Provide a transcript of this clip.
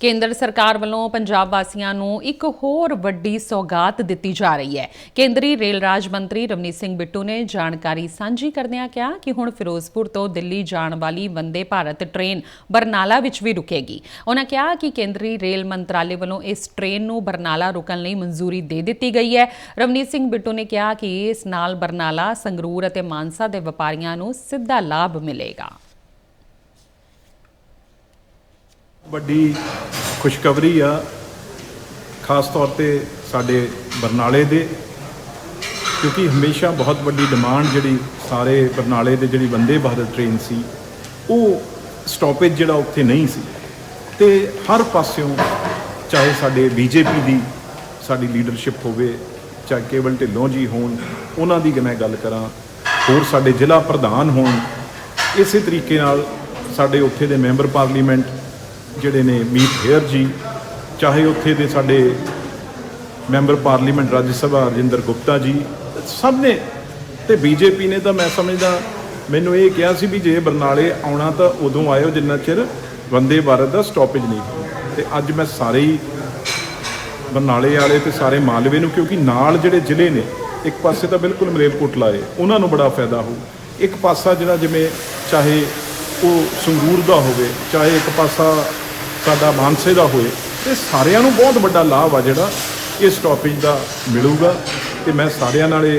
ਕੇਂਦਰ ਸਰਕਾਰ ਵੱਲੋਂ ਪੰਜਾਬ ਵਾਸੀਆਂ ਨੂੰ ਇੱਕ ਹੋਰ ਵੱਡੀ ਸੌਗਾਤ ਦਿੱਤੀ ਜਾ ਰਹੀ ਹੈ। ਕੇਂਦਰੀ ਰੇਲ ਰਾਜ ਮੰਤਰੀ ਰਵਨੀਤ ਸਿੰਘ ਬਿੱਟੂ ਨੇ ਜਾਣਕਾਰੀ ਸਾਂਝੀ ਕਰਦਿਆਂ ਕਿਹਾ ਕਿ ਹੁਣ ਫਿਰੋਜ਼ਪੁਰ ਤੋਂ ਦਿੱਲੀ ਜਾਣ ਵਾਲੀ ਵੰਦੇ ਭਾਰਤ ਟ੍ਰੇਨ ਬਰਨਾਲਾ ਵਿੱਚ ਵੀ ਰੁਕੇਗੀ। ਉਹਨਾਂ ਕਿਹਾ ਕਿ ਕੇਂਦਰੀ ਰੇਲ ਮੰਤਰਾਲੇ ਵੱਲੋਂ ਇਸ ਟ੍ਰੇਨ ਨੂੰ ਬਰਨਾਲਾ ਰੁਕਣ ਲਈ ਮਨਜ਼ੂਰੀ ਦੇ ਦਿੱਤੀ ਗਈ ਹੈ। ਰਵਨੀਤ ਸਿੰਘ ਬਿੱਟੂ ਨੇ ਕਿਹਾ ਕਿ ਇਸ ਨਾਲ ਬਰਨਾਲਾ, ਸੰਗਰੂਰ ਅਤੇ ਮਾਨਸਾ ਦੇ ਵਪਾਰੀਆਂ ਨੂੰ ਸਿੱਧਾ ਲਾਭ ਮਿਲੇਗਾ। ਵੱਡੀ ਖੁਸ਼ਖਬਰੀ ਆ, ਖਾਸ ਤੌਰ ਤੇ ਸਾਡੇ ਬਰਨਾਲੇ ਦੇ, ਕਿਉਂਕਿ ਹਮੇਸ਼ਾ ਬਹੁਤ ਵੱਡੀ ਡਿਮਾਂਡ ਜਿਹੜੀ ਸਾਰੇ ਬਰਨਾਲੇ ਦੇ ਜਿਹੜੀ ਵੰਦੇ ਭਾਰਤ ਟ੍ਰੇਨ ਸੀ, ਉਹ ਸਟਾਪੇਜ ਜਿਹੜਾ ਉੱਥੇ ਨਹੀਂ ਸੀ। ਤੇ ਹਰ ਪਾਸਿਓਂ ਚਾਹੇ ਸਾਡੇ ਬੀਜੇਪੀ ਦੀ ਸਾਡੀ ਲੀਡਰਸ਼ਿਪ ਹੋਵੇ, ਚਾਹੇ ਕੇਵਲ ਢਿੱਲੋਂ ਜੀ ਹੋਣ, ਉਹਨਾਂ ਦੀ ਮੈਂ ਗੱਲ ਕਰਾਂ, ਹੋਰ ਸਾਡੇ ਜ਼ਿਲ੍ਹਾ ਪ੍ਰਧਾਨ ਹੋਣ, ਇਸੇ ਤਰੀਕੇ ਨਾਲ ਸਾਡੇ ਉੱਥੇ ਦੇ ਮੈਂਬਰ ਪਾਰਲੀਮੈਂਟ ਜਿਹੜੇ ਨੇ ਮੀਤ ਹੇਅਰ ਜੀ, ਚਾਹੇ ਉੱਥੇ ਦੇ ਸਾਡੇ ਮੈਂਬਰ ਪਾਰਲੀਮੈਂਟ ਰਾਜ ਸਭਾ ਰਜਿੰਦਰ ਗੁਪਤਾ ਜੀ, ਸਭ ਨੇ ਤੇ ਬੀਜੇਪੀ ਨੇ ਤਾਂ ਮੈਂ ਸਮਝਦਾ, ਮੈਨੂੰ ਇਹ ਕਿਹਾ ਸੀ ਵੀ ਜੇ ਬਰਨਾਲੇ ਆਉਣਾ ਤਾਂ ਉਦੋਂ ਆਇਓ ਜਿੰਨਾ ਚਿਰ ਵੰਦੇ ਭਾਰਤ ਦਾ ਸਟਾਪੇਜ ਨਹੀਂ ਤੇ ਅੱਜ ਮੈਂ ਸਾਰੇ ਹੀ ਬਰਨਾਲੇ ਵਾਲੇ ਤੇ ਸਾਰੇ ਮਾਲਵੇ ਨੂੰ, ਕਿਉਂਕਿ ਨਾਲ ਜਿਹੜੇ ਜ਼ਿਲ੍ਹੇ ਨੇ, ਇੱਕ ਪਾਸੇ ਤਾਂ ਬਿਲਕੁਲ ਮਲੇਰਕੋਟਲਾ ਏ ਉਹਨਾਂ ਨੂੰ ਬੜਾ ਫਾਇਦਾ ਹੋਊ। ਇੱਕ ਪਾਸਾ ਜਿਹੜਾ ਜਿਵੇਂ ਚਾਹੇ ਉਹ ਸੰਗੂਰ ਦਾ ਹੋਵੇ, ਚਾਹੇ ਇੱਕ ਪਾਸਾ ਸਾਡਾ ਮਾਨਸੇ ਦਾ ਹੋਏ, ਤੇ ਸਾਰਿਆਂ ਨੂੰ ਬਹੁਤ ਵੱਡਾ ਲਾਭ ਆ ਜਿਹੜਾ ਇਸ ਸਟਾਪੇਜ ਦਾ ਮਿਲੂਗਾ। ਤੇ ਮੈਂ ਸਾਰਿਆਂ ਨਾਲ ਇਹ